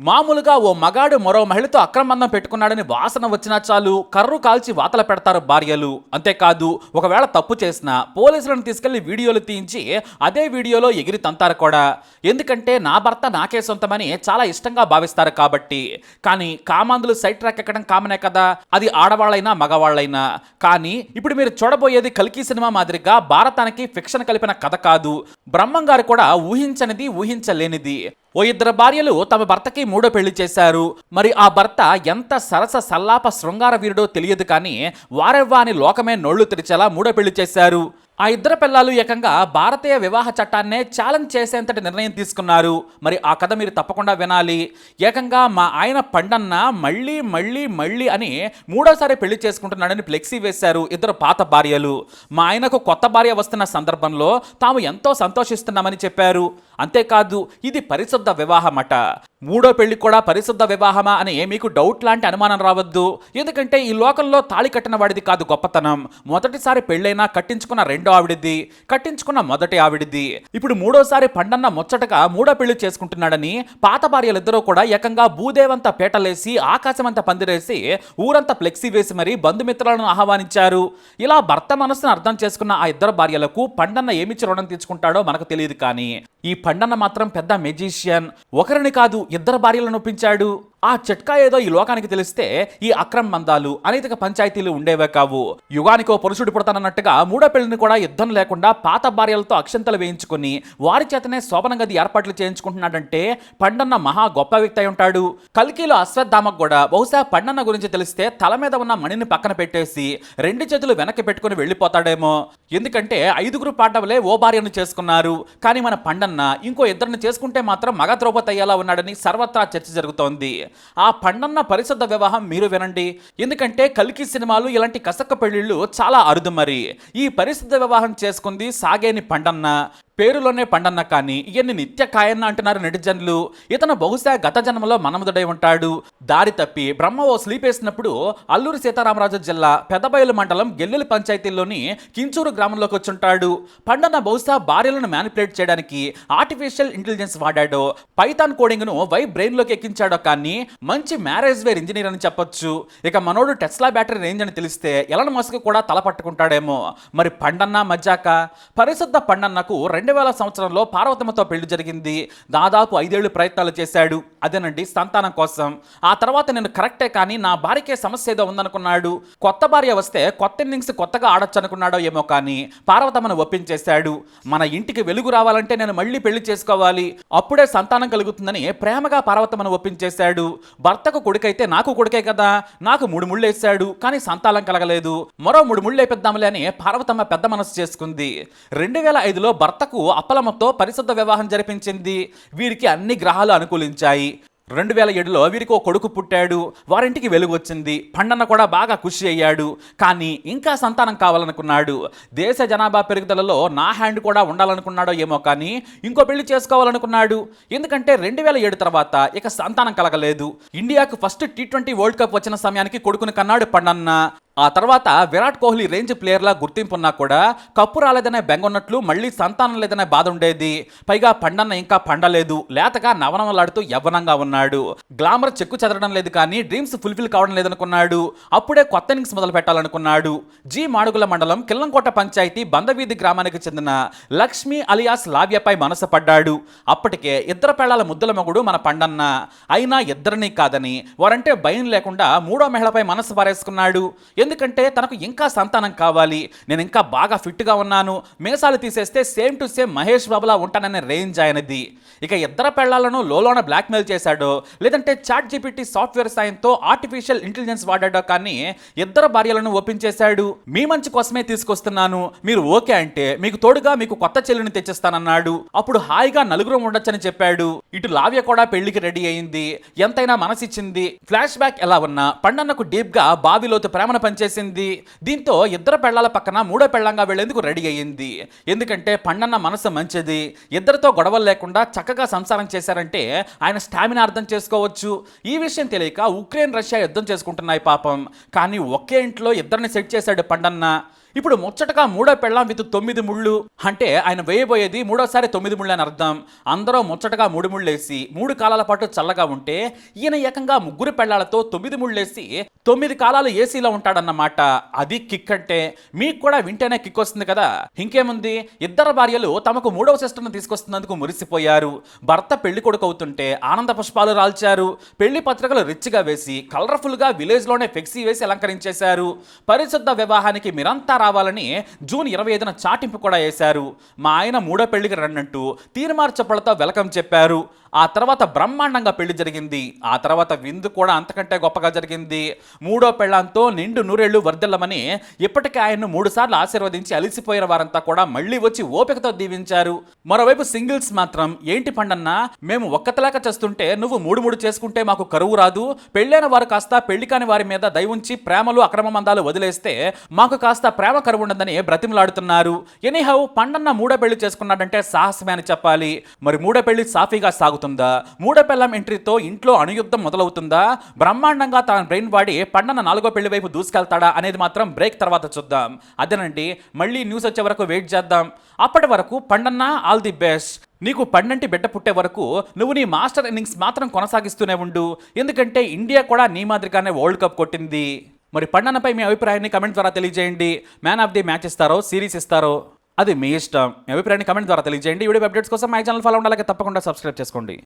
మామూలుగా ఓ మగాడు మరో మహిళతో అక్రమందం పెట్టుకున్నాడని వాసన వచ్చినా చాలు కర్రు కాల్చి వాతల పెడతారు భార్యలు. అంతేకాదు ఒకవేళ తప్పు చేసినా పోలీసులను తీసుకెళ్ళి వీడియోలు తీయించి అదే వీడియోలో ఎగిరి తంతారు కూడా. ఎందుకంటే నా భర్త నాకే సొంతమని చాలా ఇష్టంగా భావిస్తారు కాబట్టి. కానీ కామాంధులు సైట్ ట్రాక్ ఎక్కడం కామనే కదా. అది ఆడవాళ్ళైనా మగవాళ్ళైనా. కానీ ఇప్పుడు మీరు చూడబోయేది కల్కి సినిమా మాదిరిగా భారతానికి ఫిక్షన్ కలిపిన కథ కాదు. బ్రహ్మం గారు కూడా ఊహించనిది ఊహించలేనిది. ఓ ఇద్దరు భార్యలు తమ భర్తకి మూడో పెళ్ళి చేశారు. మరి ఆ భర్త ఎంత సరస సల్లాప శృంగార వీరుడో తెలియదు కానీ వారెవ్వా అని లోకమే నోళ్ళు తెరిచేలా మూడో పెళ్ళి చేశారు. ఆ ఇద్దరు పిల్లలు ఏకంగా భారతీయ వివాహ చట్టాన్నే ఛాలెంజ్ చేసేంతటి నిర్ణయం తీసుకున్నారు. మరి ఆ కథ మీరు తప్పకుండా వినాలి. ఏకంగా మా ఆయన పండన్న మళ్ళీ మళ్ళీ మళ్ళీ అని మూడోసారి పెళ్ళి చేసుకుంటున్నాడని ఫ్లెక్సీ వేశారు ఇద్దరు పాత భార్యలు. మా ఆయనకు కొత్త భార్య వస్తున్న సందర్భంలో తాము ఎంతో సంతోషిస్తున్నామని చెప్పారు. అంతేకాదు ఇది పరిశుద్ధ వివాహమట. మూడో పెళ్ళి కూడా పరిశుద్ధ వివాహమా అని మీకు డౌట్ లాంటి అనుమానం రావద్దు. ఎందుకంటే ఈ లోకంలో తాళి కట్టిన వాడిది కాదు గొప్పతనం. మొదటిసారి పెళ్ళైనా కట్టించుకున్న రెండో ఆవిడిది కట్టించుకున్న మొదటి ఆవిడిది. ఇప్పుడు మూడోసారి పండన్న ముచ్చటగా మూడో పెళ్ళి చేసుకుంటున్నాడని పాత భార్యలిద్దరూ కూడా ఏకంగా భూదేవంత పీటలేసి ఆకాశమంత పందిరేసి ఊరంతా ఫ్లెక్సీ వేసి మరీ బంధుమిత్రులను ఆహ్వానించారు. ఇలా భర్త మనసును అర్థం చేసుకున్న ఆ ఇద్దరు భార్యలకు పండన్న ఏమిచ్చి రుణం తీర్చుకుంటాడో మనకు తెలియదు కానీ ఈ పండన్న మాత్రం పెద్ద మెజీషియన్. ఒకరిని కాదు ఇద్దరు భార్యలను ఒప్పించాడు. ఆ చిట్కా ఏదో ఈ లోకానికి తెలిస్తే ఈ అక్రమ బంధాలు అనైతిక పంచాయతీలు ఉండేవే కావు. యుగానికో పురుషుడు పుడతానన్నట్టుగా మూడో పెళ్ళిని కూడా యుద్ధం లేకుండా పాత భార్యలతో అక్షంతలు వేయించుకుని వారి చేతనే శోభన గది ఏర్పాట్లు చేయించుకుంటున్నాడంటే పండన్న మహా గొప్ప వ్యక్తి అయి ఉంటాడు. కల్కిలో అశ్వత్థామకు కూడా బహుశా పండన్న గురించి తెలిస్తే తల మీద ఉన్న మణిని పక్కన పెట్టేసి రెండు చేతులు వెనక్కి పెట్టుకుని వెళ్ళిపోతాడేమో. ఎందుకంటే ఐదుగురు పాండవులే ఓ భార్యను చేసుకున్నారు. కానీ మన పండన్న ఇంకో ఇద్దరిని చేసుకుంటే మాత్రం మగ ద్రౌపది అయ్యేలా ఉన్నాడని సర్వత్రా చర్చ జరుగుతోంది. ఆ పండన్న పరిశుద్ధ వివాహం మీరు వినండి. ఎందుకంటే కల్కి సినిమాలు ఇలాంటి కసక్క పెళ్ళిళ్ళు చాలా అరుదు మరి. ఈ పరిశుద్ధ వివాహం చేసుకుంది సాగేని పండన్న. పేరులోనే పండన్న కానీ ఇవన్నీ నిత్య కాయన్న అంటున్నారు నెటిజన్లు. ఇతను బహుశా గత జన్మలో మనముదుడై ఉంటాడు. దారి తప్పి బ్రహ్మ ఓ స్లీప్ వేసినప్పుడు అల్లూరి సీతారామరాజు జిల్లా పెదబయలు మండలం గెల్లెలి పంచాయతీలోని కించూరు గ్రామంలోకి వచ్చుంటాడు. పండన్న బహుశా భార్యలను మ్యానిపులేట్ చేయడానికి ఆర్టిఫిషియల్ ఇంటెలిజెన్స్ వాడాడో పైథాన్ కోడింగ్ను వై బ్రెయిన్లోకి ఎక్కించాడో కానీ మంచి మ్యారేజ్ వేర్ ఇంజనీర్ అని చెప్పొచ్చు. ఇక మనోడు టెస్లా బ్యాటరీ రేంజ్ అని తెలిస్తే ఎలన్ మస్క్ కూడా తల పట్టుకుంటాడేమో. మరి పండన్న మజ్జాక? పరిశుద్ధ పండన్నకు రెండు రెండు వేల సంవత్సరంలో పార్వతమ్మతో పెళ్ళి జరిగింది. దాదాపు ఐదేళ్ళు ప్రయత్నాలు చేశాడు. అదేనండి సంతానం కోసం. ఆ తర్వాత నేను కరెక్టే కానీ నా భార్యకే సమస్య ఏదో ఉందనుకున్నాడు. కొత్త భార్య వస్తే కొత్త ఇన్నింగ్స్ కొత్తగా ఆడొచ్చు అనుకున్నాడో ఏమో కానీ పార్వతమ్మను ఒప్పించేశాడు. మన ఇంటికి వెలుగు రావాలంటే నేను మళ్ళీ పెళ్ళి చేసుకోవాలి. అప్పుడే సంతానం కలుగుతుందని ప్రేమగా పార్వతమ్మను ఒప్పించేశాడు. భర్తకు కొడుకైతే నాకు కొడుకే కదా. నాకు మూడు ముళ్ళు వేశాడు కానీ సంతానం కలగలేదు. మరో మూడు ముళ్ళు వేపిద్దాంలే అని పార్వతమ్మ పెద్ద మనసు చేసుకుంది. రెండు వేల ఐదులో భర్తకు అప్పలమ్మతో పరిశుద్ధ వివాహం జరిపించింది. వీరికి అన్ని గ్రహాలు అనుకూలించాయి. రెండు వేల ఏడులో వీరికి ఓ కొడుకు పుట్టాడు. వారింటికి వెలుగు వచ్చింది. పండన్న కూడా బాగా ఖుషి అయ్యాడు. కానీ ఇంకా సంతానం కావాలనుకున్నాడు. దేశ జనాభా పెరుగుదలలో నా హ్యాండ్ కూడా ఉండాలనుకున్నాడో ఏమో కానీ ఇంకో పెళ్ళి చేసుకోవాలనుకున్నాడు. ఎందుకంటే రెండు వేల ఏడు తర్వాత ఇక సంతానం కలగలేదు. ఇండియాకు first T twenty world cup వచ్చిన సమయానికి కొడుకుని కన్నాడు పండన్న. ఆ తర్వాత విరాట్ కోహ్లీ రేంజ్ ప్లేయర్లా గుర్తింపు ఉన్నా కూడా కప్పు రాలేదనే బెంగొన్నట్లు మళ్ళీ సంతానం లేదనే బాధ ఉండేది పైగా పండన్న ఇంకా పండలేదు. లేతగా నవనవలాడుతూ యవ్వనంగా ఉన్నాడు. గ్లామర్ చెక్కు చెదరడం లేదు కానీ డ్రీమ్స్ ఫుల్ఫిల్ కావడం లేదనుకున్నాడు. అప్పుడే కొత్త ఇన్నింగ్స్ మొదలు పెట్టాలనుకున్నాడు. జి మాడుగుల మండలం కిల్లంకోట పంచాయతీ బందవీధి గ్రామానికి చెందిన లక్ష్మి అలియాస్ లావ్యపై మనసు పడ్డాడు. అప్పటికే ఇద్దరు పెళ్ళాల ముద్దుల మగుడు మన పండన్న. అయినా ఇద్దరినీ కాదని వారంటే భయం లేకుండా మూడో మహిళపై మనసు పారేసుకున్నాడు. ఎందుకంటే తనకు ఇంకా సంతానం కావాలి. నేను ఇంకా బాగా ఫిట్గా ఉన్నాను. మీసాలు తీసేస్తే సేమ్ టు సేమ్ మహేష్ బాబులా ఉంటాననే రేంజ్ ఆయనది. ఇక ఇద్దరు పెళ్ళాలను లోలోన బ్లాక్మెయిల్ చేశాడో. లేదంటే చాట్ జీపీటీ సాఫ్ట్వేర్ సాయంతో ఆర్టిఫిషియల్ ఇంటెలిజెన్స్ వాడాడో కానీ ఇద్దరు భార్యలను ఒప్పించేశాడు. మీ మంచి కోసమే తీసుకొస్తున్నాను. మీరు ఓకే అంటే మీకు తోడుగా మీకు కొత్త చెల్లిని తెచ్చిస్తానన్నాడు. అప్పుడు హాయిగా నలుగురం ఉండొచ్చని చెప్పాడు. ఇటు లావ్య కూడా పెళ్ళికి రెడీ అయింది. ఎంతైనా మనసిచ్చింది. ఫ్లాష్ బ్యాక్ ఎలా ఉన్నా పండన్నకు డీప్గా బావిలోతు ప్రేమను పనిచేసింది దీంతో ఇద్దరు పెళ్ళాల పక్కన మూడో పెళ్ళంగా వెళ్ళేందుకు రెడీ అయ్యింది. ఎందుకంటే పండన్న మనసు మంచిది. ఇద్దరితో గొడవలు లేకుండా చక్కగా సంసారం చేశారంటే ఆయన స్టామినా అర్థం చేసుకోవచ్చు. ఈ విషయం తెలియక ఉక్రెయిన్ రష్యా యుద్ధం చేసుకుంటున్నాయి పాపం. కానీ ఒకే ఇంట్లో ఇద్దరిని సెట్ చేశాడు పండన్న ఇప్పుడు ముచ్చటగా మూడో పెళ్ళాం విత్ తొమ్మిది ముళ్ళు. అంటే ఆయన వేయబోయేది మూడోసారి తొమ్మిది ముళ్ళు అని అర్థం. అందరూ ముచ్చటగా మూడు ముళ్ళేసి మూడు కాలాల పాటు చల్లగా ఉంటే ఈయన ఏకంగా ముగ్గురు పెళ్ళాలతో తొమ్మిది ముళ్ళేసి తొమ్మిది కాలాలు ఏసీలో ఉంటాడన్నమాట. అది కిక్ అంటే. మీకు కూడా వింటేనే కిక్ వస్తుంది కదా. ఇంకేముంది? ఇద్దరు భార్యలు తమకు మూడవ సిస్టర్ను తీసుకొస్తున్నందుకు మురిసిపోయారు. భర్త పెళ్ళి కొడుకు అవుతుంటే ఆనంద పుష్పాలు రాల్చారు. పెళ్ళి పత్రికలు రిచ్గా వేసి కలర్ఫుల్గా విలేజ్లోనే ఫ్లెక్సీ వేసి అలంకరించేశారు. పరిశుద్ధ వివాహానికి మీరంతా రావాలని జూన్ ఇరవై ఐదున చాటింపు కూడా వేశారు. మా ఆయన మూడో పెళ్ళికి రండంటూ తీర్మార్చపలతో వెలకం చెప్పారు. ఆ తర్వాత బ్రహ్మాండంగా పెళ్ళి జరిగింది. ఆ తర్వాత విందు కూడా అంతకంటే గొప్పగా జరిగింది. మూడో పెళ్ళాంతో నిండు నూరేళ్ళు వర్ధిల్లమని ఇప్పటికే ఆయన్ను మూడు సార్లు ఆశీర్వదించి అలిసిపోయిన వారంతా కూడా మళ్ళీ వచ్చి ఓపికతో దీవించారు. మరోవైపు సింగిల్స్ మాత్రం ఏంటి పండన్న మేము ఒక్కతలేక చేస్తుంటే నువ్వు మూడు మూడు చేసుకుంటే మాకు కరువు రాదు. పెళ్ళైన వారు కాస్త పెళ్ళి కాని వారి మీద దయవుంచి ప్రేమలు అక్రమ మందాలు వదిలేస్తే మాకు కాస్త ప్రేమ కరువు ఉండదని బ్రతిమలాడుతున్నారు. ఎనీహౌ పండన్న మూడో పెళ్ళి చేసుకున్నాడంటే సాహసమే అని చెప్పాలి. మరి మూడో పెళ్ళి సాఫీగా సాగు సాగుతుందా మూడపెల్లం ఎంట్రీతో ఇంట్లో అణుయుద్ధం మొదలవుతుందా? బ్రహ్మాండంగా తన బ్రెయిన్ వాడి పండన్న నాలుగో పెళ్ళి వైపు దూసుకెళ్తాడా అనేది మాత్రం బ్రేక్ తర్వాత చూద్దాం. అదేనండి మళ్ళీ న్యూస్ వచ్చే వరకు వెయిట్ చేద్దాం. అప్పటి వరకు పండన్న ఆల్ ది బెస్ట్. నీకు పన్నెంటి బిడ్డ పుట్టే వరకు నువ్వు నీ మాస్టర్ ఇన్నింగ్స్ మాత్రం కొనసాగిస్తూనే ఉండు. ఎందుకంటే ఇండియా కూడా నీ మాదిరిగానే వరల్డ్ కప్ కొట్టింది. మరి పండనపై మీ అభిప్రాయాన్ని కమెంట్ ద్వారా తెలియజేయండి. మ్యాన్ ఆఫ్ ది మ్యాచ్ ఇస్తారో సిరీస్ ఇస్తారో? అది మీ ఇష్టం మీ అభిప్రాయాన్ని కమెంట్ ద్వారా తెలియజేయండి. వీడియో అప్డేట్స్ కోసం మై ఛానల్ ఫాలో ఉండాలి తప్పకుండా సబ్స్క్రైబ్ చేసుకోండి.